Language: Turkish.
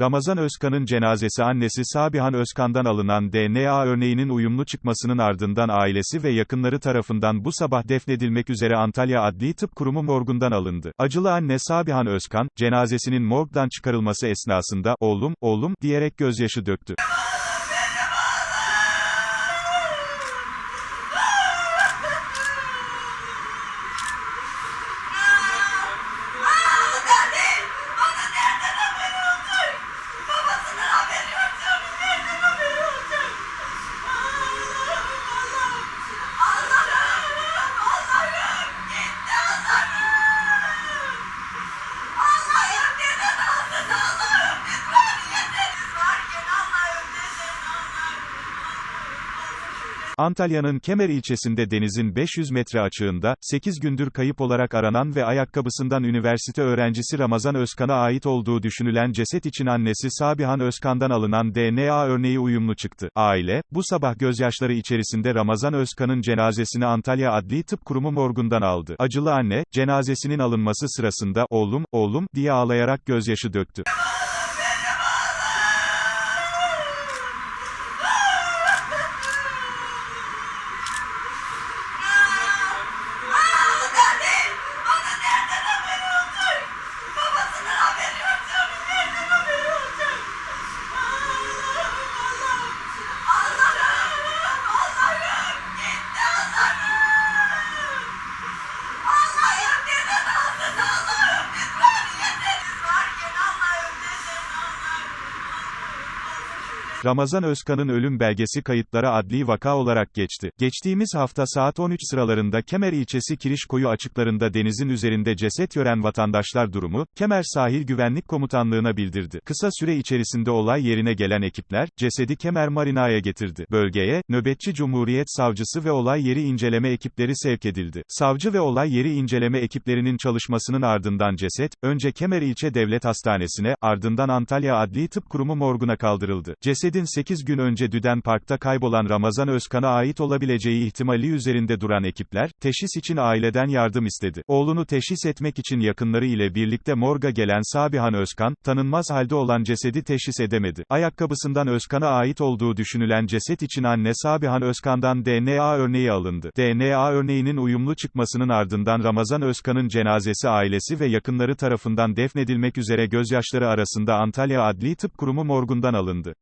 Ramazan Özkan'ın cenazesi annesi Sabihan Özkan'dan alınan DNA örneğinin uyumlu çıkmasının ardından ailesi ve yakınları tarafından bu sabah defnedilmek üzere Antalya Adli Tıp Kurumu morgundan alındı. Acılı anne Sabihan Özkan, cenazesinin morgdan çıkarılması esnasında, oğlum, oğlum, diyerek gözyaşı döktü. Antalya'nın Kemer ilçesinde denizin 500 metre açığında, 8 gündür kayıp olarak aranan ve ayakkabısından üniversite öğrencisi Ramazan Özkan'a ait olduğu düşünülen ceset için annesi Sabihan Özkan'dan alınan DNA örneği uyumlu çıktı. Aile, bu sabah gözyaşları içerisinde Ramazan Özkan'ın cenazesini Antalya Adli Tıp Kurumu morgundan aldı. Acılı anne, cenazesinin alınması sırasında, oğlum, oğlum, diye ağlayarak gözyaşı döktü. Ramazan Özkan'ın ölüm belgesi kayıtlara adli vaka olarak geçti. Geçtiğimiz hafta saat 13 sıralarında Kemer ilçesi Kirişkoyu açıklarında denizin üzerinde ceset gören vatandaşlar durumu, Kemer Sahil Güvenlik Komutanlığı'na bildirdi. Kısa süre içerisinde olay yerine gelen ekipler, cesedi Kemer Marina'ya getirdi. Bölgeye, nöbetçi Cumhuriyet Savcısı ve olay yeri inceleme ekipleri sevk edildi. Savcı ve olay yeri inceleme ekiplerinin çalışmasının ardından ceset, önce Kemer İlçe Devlet Hastanesi'ne, ardından Antalya Adli Tıp Kurumu morguna kaldırıldı. Cesedin 8 gün önce Düden Park'ta kaybolan Ramazan Özkan'a ait olabileceği ihtimali üzerinde duran ekipler, teşhis için aileden yardım istedi. Oğlunu teşhis etmek için yakınları ile birlikte morga gelen Sabihan Özkan, tanınmaz halde olan cesedi teşhis edemedi. Ayakkabısından Özkan'a ait olduğu düşünülen ceset için anne Sabihan Özkan'dan DNA örneği alındı. DNA örneğinin uyumlu çıkmasının ardından Ramazan Özkan'ın cenazesi ailesi ve yakınları tarafından defnedilmek üzere gözyaşları arasında Antalya Adli Tıp Kurumu morgundan alındı.